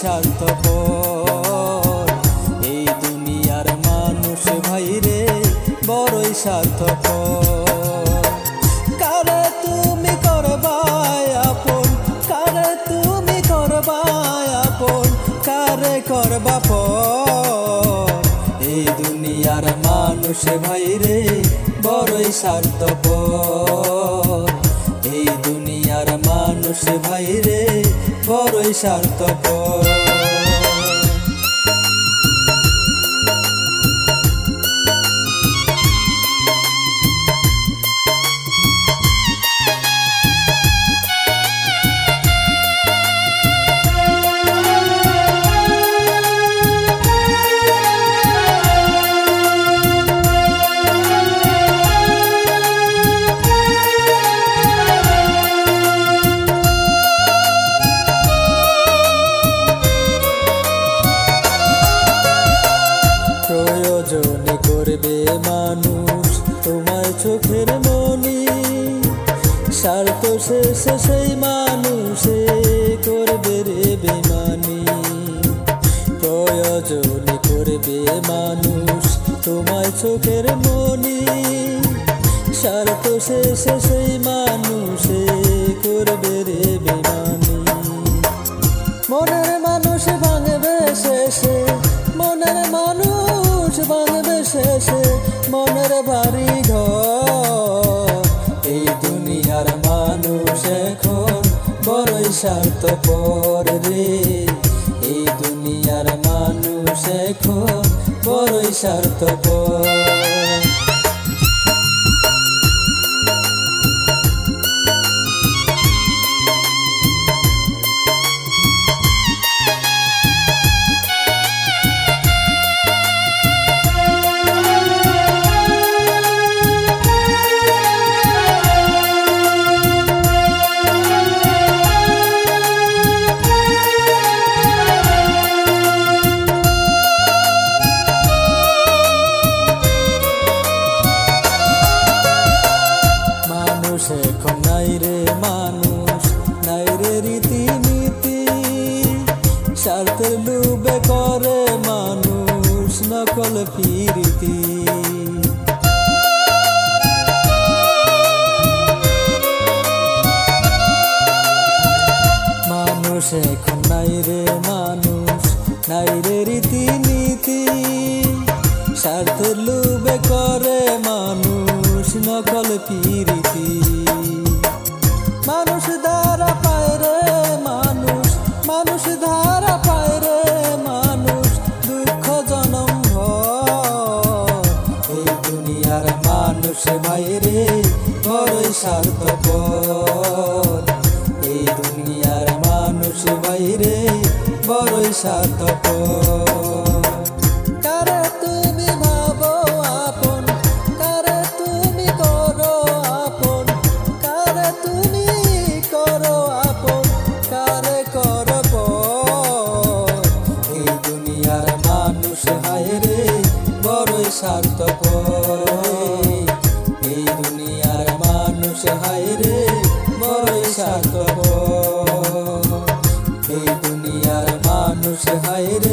স্বার্থপর এই দুনিয়ার মানুষ ভাই রে বড়ই স্বার্থপর। কারে তুমি তুমি কারে এই দুনিয়ার মানুষ ভাই রে বড়ই স্বার্থপর। এই দুনিয়ার মানুষ ভাই রে বড়ই স্বার্থপর স্বার্থ শেষে সেই মানুষে করবে রে বেমানি। প্রয়োজনে করবে মানুষ তোমার চোখের মনি। স্বার্থ শেষে সেই মানুষে করবে রে বেমানি। মনের মানুষ ভাঙবে শেষে, মনের মানুষ ভাঙবে শেষে, মনের বাড়ি বড়ই পর রে। এই দুনিয়ার মানুষ এখন বড়ই স্বার্থপর। স্বার্থের লুবে করে মানুষ নকল ফিরিতি। মানুষ এখন নাই রে মানুষ, নাই রে রীতিনীতি। স্বার্থের লুবে করে মানুষ নকল পিরিতি মানুষ মানুষ ভাই বড়ই স্বার্থপর। এই দুনিয়ার মানুষ বাইরে বড়ই স্বার্থপর। এই দুনিয়ার মানুষ হায়